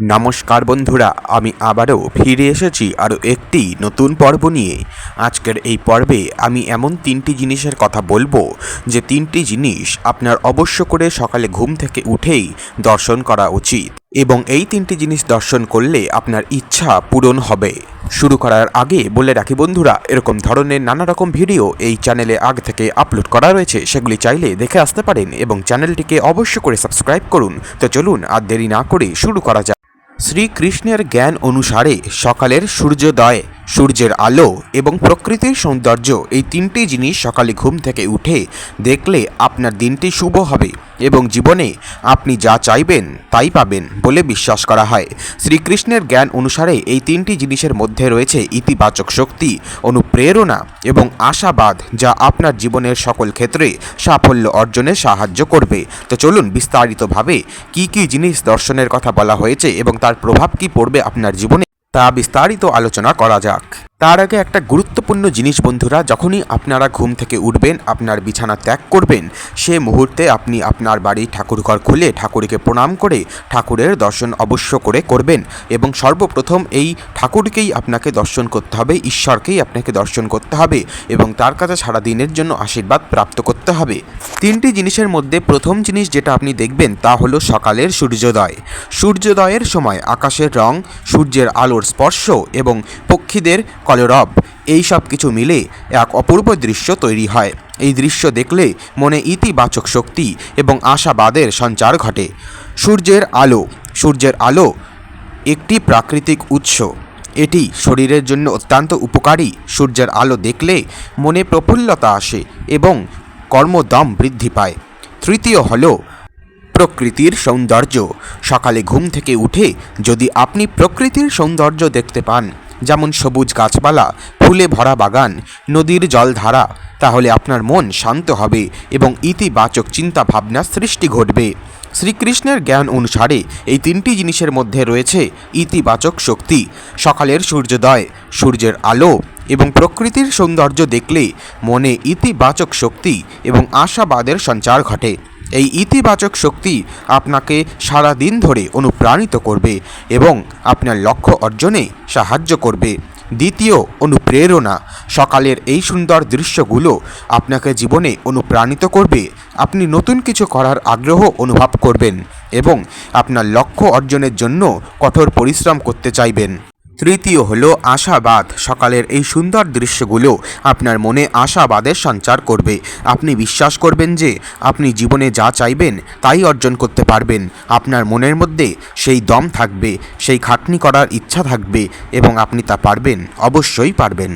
নমস্কার বন্ধুরা, আমি আবারও ফিরে এসেছি আরও একটি নতুন পর্ব নিয়ে। আজকের এই পর্বে আমি এমন তিনটি জিনিসের কথা বলব, যে তিনটি জিনিস আপনার অবশ্য করে সকালে ঘুম থেকে উঠেই দর্শন করা উচিত। এবং এই তিনটি জিনিস দর্শন করলে আপনার ইচ্ছা পূরণ হবে। শুরু করার আগে বলে রাখি বন্ধুরা, এরকম ধরনের নানা রকম ভিডিও এই চ্যানেলে আগে থেকে আপলোড করা রয়েছে, সেগুলি চাইলে দেখে আসতে পারেন এবং চ্যানেলটিকে অবশ্য করে সাবস্ক্রাইব করুন। তো চলুন আর দেরি না করে শুরু করা যাক। শ্রীকৃষ্ণের জ্ঞান অনুসারে সকালের সূর্যোদয়। সূর্যের আলো এবং প্রকৃতির সৌন্দর্য, এই তিনটি জিনিস সকালে ঘুম থেকে উঠে দেখলে আপনার দিনটি শুভ হবে এবং জীবনে আপনি যা চাইবেন তাই পাবেন বলে বিশ্বাস করা হয়। শ্রীকৃষ্ণের জ্ঞান অনুসারে এই তিনটি জিনিসের মধ্যে রয়েছে ইতিবাচক শক্তি, অনুপ্রেরণা এবং আশাবাদ যা আপনার জীবনের সকল ক্ষেত্রে সাফল্য অর্জনে সাহায্য করবে। তো চলুন বিস্তারিতভাবে কি কি জিনিস দর্শনের কথা বলা হয়েছে এবং তার প্রভাব কি পড়বে আপনার জীবনে? তা বিস্তারিত আলোচনা করা যাক। তার আগে একটা গুরুত্বপূর্ণ জিনিস বন্ধুরা, যখনই আপনারা ঘুম থেকে উঠবেন, আপনার বিছানা ত্যাগ করবেন, সে মুহূর্তে আপনি আপনার বাড়ি ঠাকুরঘর খুলে ঠাকুরকে প্রণাম করে ঠাকুরের দর্শন অবশ্য করে করবেন এবং সর্বপ্রথম এই ঠাকুরকেই আপনাকে দর্শন করতে হবে, ঈশ্বরকেই আপনাকে দর্শন করতে হবে এবং তার কাছে সারা দিনের জন্য আশীর্বাদ প্রাপ্ত করতে হবে। তিনটি জিনিসের মধ্যে প্রথম জিনিস যেটা আপনি দেখবেন তা হলো সকালের সূর্যোদয়। সূর্যোদয়ের সময় আকাশের রং, সূর্যের আলোর স্পর্শ এবং পক্ষীদের কলরব এই সব কিছু মিলে এক অপূর্ব দৃশ্য তৈরি হয়। এই দৃশ্য দেখলে মনে ইতিবাচক শক্তি এবং আশাবাদের সঞ্চার ঘটে। সূর্যের আলো সূর্যের আলো একটি প্রাকৃতিক উৎস। এটি শরীরের জন্য অত্যন্ত উপকারী। সূর্যের আলো দেখলে মনে প্রফুল্লতা আসে এবং কর্মদম বৃদ্ধি পায়। তৃতীয় হল প্রকৃতির সৌন্দর্য। সকালে ঘুম থেকে উঠে যদি আপনি প্রকৃতির সৌন্দর্য দেখতে পান যেমন সবুজ গাছপালা, ফুলে ভরা বাগান, নদীর জলধারা, তাহলে আপনার মন শান্ত হবে এবং ইতিবাচক চিন্তা ভাবনা সৃষ্টি ঘটবে। শ্রীকৃষ্ণের জ্ঞান অনুসারে এই তিনটি জিনিসের মধ্যে রয়েছে ইতিবাচক শক্তি, সকালের সূর্যোদয়, সূর্যের আলো এবং প্রকৃতির সৌন্দর্য দেখলে মনে ইতিবাচক শক্তি এবং আশাবাদের সঞ্চার ঘটে। এই ইতিবাচক শক্তি আপনাকে সারা দিন ধরে অনুপ্রাণিত করবে এবং আপনার লক্ষ্য অর্জনে সাহায্য করবে। দ্বিতীয়, অনুপ্রেরণা। সকালের এই সুন্দর দৃশ্যগুলো আপনাকে জীবনে অনুপ্রাণিত করবে। আপনি নতুন কিছু করার আগ্রহ অনুভব করবেন এবং আপনার লক্ষ্য অর্জনের জন্য কঠোর পরিশ্রম করতে চাইবেন। তৃতীয় হলো আশাবাদ। সকালের এই সুন্দর দৃশ্যগুলো আপনার মনে আশাবাদের সঞ্চার করবে। আপনি বিশ্বাস করবেন যে আপনি জীবনে যা চাইবেন তাই অর্জন করতে পারবেন। আপনার মনের মধ্যে সেই দম থাকবে, সেই খাটনি করার ইচ্ছা থাকবে এবং আপনি তা পারবেন, অবশ্যই পারবেন।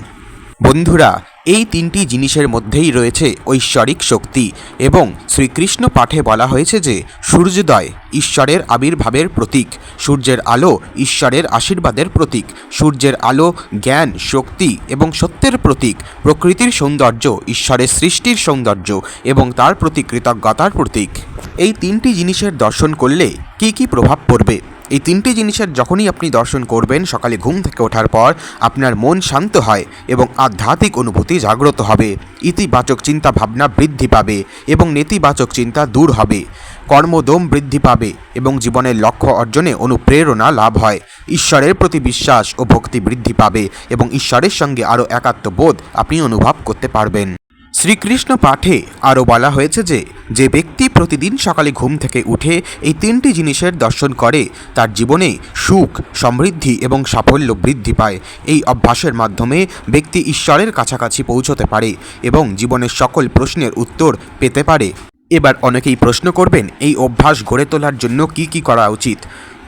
বন্ধুরা এই তিনটি জিনিসের মধ্যেই রয়েছে ঐশ্বরিক শক্তি এবং শ্রীকৃষ্ণ পাঠে বলা হয়েছে যে, সূর্যোদয় ঈশ্বরের আবির্ভাবের প্রতীক, সূর্যের আলো ঈশ্বরের আশীর্বাদের প্রতীক, সূর্যের আলো জ্ঞান, শক্তি এবং সত্যের প্রতীক, প্রকৃতির সৌন্দর্য, ঈশ্বরের সৃষ্টির সৌন্দর্য এবং তার প্রতি কৃতজ্ঞতার প্রতীক। এই তিনটি জিনিসের দর্শন করলে কি কি প্রভাব পড়বে? এই তিনটি জিনিসের যখনই আপনি দর্শন করবেন, সকালে ঘুম থেকে ওঠার পর আপনার মন শান্ত হয় এবং আধ্যাত্মিক অনুভূতি জাগ্রত হবে। ইতিবাচক চিন্তা ভাবনা বৃদ্ধি পাবে এবং নেতিবাচক চিন্তা দূর হবে। কর্মদম বৃদ্ধি পাবে এবং জীবনের লক্ষ্য অর্জনে অনুপ্রেরণা লাভ হয়। ঈশ্বরের প্রতি বিশ্বাস ও ভক্তি বৃদ্ধি পাবে এবং ঈশ্বরের সঙ্গে আরও একাত্মবোধ আপনি অনুভব করতে পারবেন। শ্রীকৃষ্ণ পাঠে আরও বলা হয়েছে যে যে ব্যক্তি প্রতিদিন সকালে ঘুম থেকে উঠে এই তিনটি জিনিসের দর্শন করে, তার জীবনে সুখ, সমৃদ্ধি এবং সাফল্য বৃদ্ধি পায়। এই অভ্যাসের মাধ্যমে ব্যক্তি ঈশ্বরের কাছাকাছি পৌঁছতে পারে এবং জীবনের সকল প্রশ্নের উত্তর পেতে পারে। এবার অনেকেই প্রশ্ন করবেন, এই অভ্যাস গড়ে তোলার জন্য কি কি করা উচিত?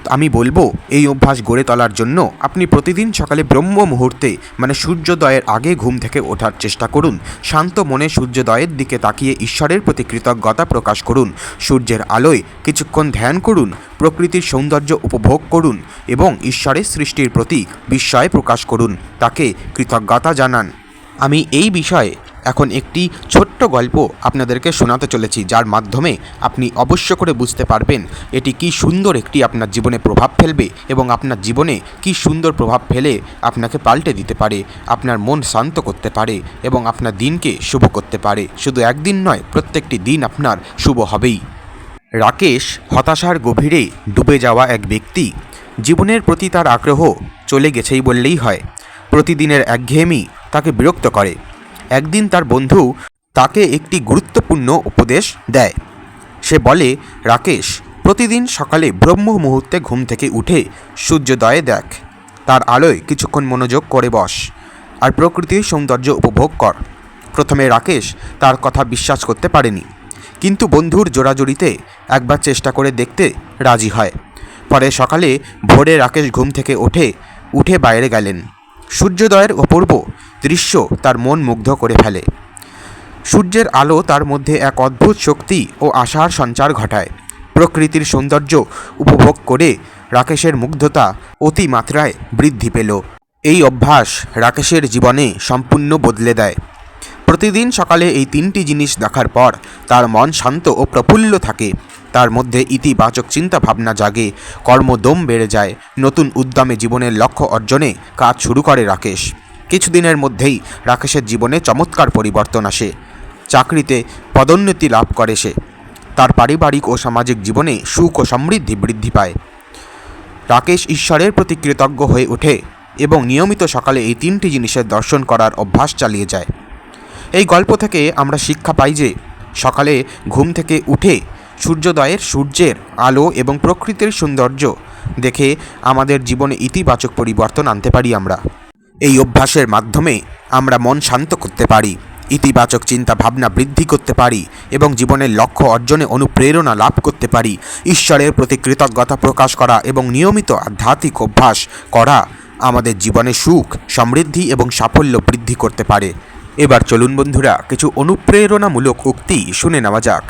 আমি বলব, এই অভ্যাস গড়ে তোলার জন্য আপনি প্রতিদিন সকালে ব্রহ্ম মুহূর্তে মানে সূর্যোদয়ের আগে ঘুম থেকে ওঠার চেষ্টা করুন। শান্ত মনে সূর্যোদয়ের দিকে তাকিয়ে ঈশ্বরের প্রতি কৃতজ্ঞতা প্রকাশ করুন। সূর্যের আলোয় কিছুক্ষণ ধ্যান করুন, প্রকৃতির সৌন্দর্য উপভোগ করুন এবং ঈশ্বরের সৃষ্টির প্রতি বিস্ময় প্রকাশ করুন। তাকে কৃতজ্ঞতা জানান। আমি এই বিষয়ে এখন একটি ছোট্ট গল্প আপনাদেরকে শোনাতে চলেছি, যার মাধ্যমে আপনি অবশ্য করে বুঝতে পারবেন এটি কি সুন্দর একটি আপনার জীবনে প্রভাব ফেলবে এবং আপনার জীবনে কি সুন্দর প্রভাব ফেলে আপনাকে পাল্টে দিতে পারে, আপনার মন শান্ত করতে পারে এবং আপনার দিনকে শুভ করতে পারে। শুধু একদিন নয়, প্রত্যেকটি দিন আপনার শুভ হবেই। রাকেশ হতাশার গভীরে ডুবে যাওয়া এক ব্যক্তি জীবনের প্রতি তার আগ্রহ চলে গেছেই বললেই হয়। প্রতিদিনের একঘেয়েমি তাকে বিরক্ত করে। একদিন তার বন্ধু তাকে একটি গুরুত্বপূর্ণ উপদেশ দেয়। সে বলে, রাকেশ, প্রতিদিন সকালে ব্রহ্ম মুহূর্তে ঘুম থেকে উঠে সূর্যোদয়ে দেখ। তার আলোয় কিছুক্ষণ মনোযোগ করে বস আর প্রকৃতির সৌন্দর্য উপভোগ কর। প্রথমে রাকেশ তার কথা বিশ্বাস করতে পারেনি, কিন্তু বন্ধুর জোড়াজুড়িতে একবার চেষ্টা করে দেখতে রাজি হয়। পরে সকালে ভোরে রাকেশ ঘুম থেকে ওঠে উঠে বাইরে গেলেন। সূর্যোদয়ের অপূর্ব দৃশ্য তার মন মুগ্ধ করে ফেলে। সূর্যের আলো তার মধ্যে এক অদ্ভুত শক্তি ও আশার সঞ্চার ঘটায়। প্রকৃতির সৌন্দর্য উপভোগ করে রাকেশের মুগ্ধতা অতিমাত্রায় বৃদ্ধি পেল। এই অভ্যাস রাকেশের জীবনে সম্পূর্ণ বদলে দেয়। প্রতিদিন সকালে এই তিনটি জিনিস দেখার পর তার মন শান্ত ও প্রফুল্ল থাকে। তার মধ্যে ইতিবাচক চিন্তা ভাবনা জাগে, কর্মদম বেড়ে যায়। নতুন উদ্যমে জীবনের লক্ষ্য অর্জনে কাজ শুরু করে রাকেশ। কিছুদিনের মধ্যেই রাকেশের জীবনে চমৎকার পরিবর্তন আসে। চাকরিতে পদোন্নতি লাভ করে সে। তার পারিবারিক ও সামাজিক জীবনে সুখ ও সমৃদ্ধি বৃদ্ধি পায়। রাকেশ ঈশ্বরের প্রতি কৃতজ্ঞ হয়ে ওঠে এবং নিয়মিত সকালে এই তিনটি জিনিসের দর্শন করার অভ্যাস চালিয়ে যায়। এই গল্প থেকে আমরা শিক্ষা পাই যে, সকালে ঘুম থেকে উঠে সূর্যোদয়ের সূর্যের আলো এবং প্রকৃতির সৌন্দর্য দেখে আমাদের জীবনে ইতিবাচক পরিবর্তন আনতে পারি আমরা। এই অভ্যাসের মাধ্যমে আমরা মন শান্ত করতে পারি, ইতিবাচক চিন্তা ভাবনা বৃদ্ধি করতে পারি এবং জীবনের লক্ষ্য অর্জনে অনুপ্রেরণা লাভ করতে পারি। ঈশ্বরের প্রতি কৃতজ্ঞতা প্রকাশ করা এবং নিয়মিত আধ্যাত্মিক অভ্যাস করা আমাদের জীবনে সুখ, সমৃদ্ধি এবং সাফল্য বৃদ্ধি করতে পারে। এবার চলুন বন্ধুরা, কিছু অনুপ্রেরণামূলক উক্তি শুনে নেওয়া যাক।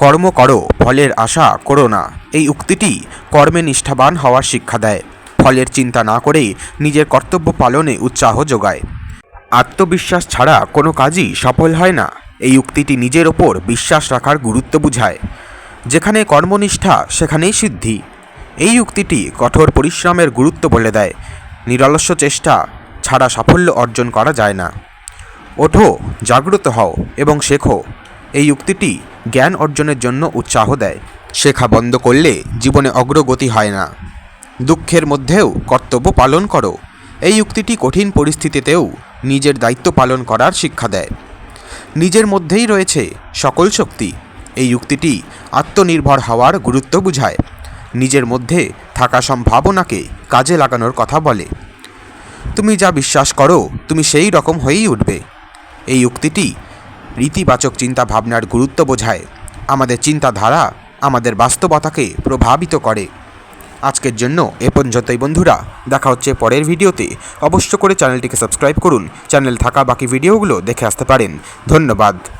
কর্ম করো, ফলের আশা করো না। এই উক্তিটি কর্মে নিষ্ঠাবান হওয়ার শিক্ষা দেয়। ফলের চিন্তা না করেই নিজের কর্তব্য পালনে উৎসাহ যোগায়। আত্মবিশ্বাস ছাড়া কোনো কাজই সফল হয় না। এই উক্তিটি নিজের ওপর বিশ্বাস রাখার গুরুত্ব বুঝায়। যেখানে কর্মনিষ্ঠা, সেখানেই সিদ্ধি। এই উক্তিটি কঠোর পরিশ্রমের গুরুত্ব বলে দেয়। নিরলস্য চেষ্টা ছাড়া সাফল্য অর্জন করা যায় না। ওঠো, জাগ্রত হও এবং শেখো। এই উক্তিটি জ্ঞান অর্জনের জন্য উৎসাহ দেয়। শেখা বন্ধ করলে জীবনে অগ্রগতি হয় না। দুঃখের মধ্যেও কর্তব্য পালন করো। এই উক্তিটি কঠিন পরিস্থিতিতেও নিজের দায়িত্ব পালন করার শিক্ষা দেয়। নিজের মধ্যেই রয়েছে সকল শক্তি। এই উক্তিটি আত্মনির্ভর হওয়ার গুরুত্ব বুঝায়। নিজের মধ্যে থাকা সম্ভাবনাকে কাজে লাগানোর কথা বলে। তুমি যা বিশ্বাস করো, তুমি সেই রকম হয়েই উঠবে। এই উক্তিটি ইতিবাচক চিন্তা ভাবনার গুরুত্ব বোঝায়। আমাদের চিন্তাধারা আমাদের বাস্তবতাকে প্রভাবিত করে। আজকের জন্য এ পর্যন্তই বন্ধুরা। দেখা হচ্ছে পরের ভিডিওতে। অবশ্য করে চ্যানেলটিকে সাবস্ক্রাইব করুন। চ্যানেল থাকা বাকি ভিডিওগুলো দেখে আসতে পারেন। ধন্যবাদ।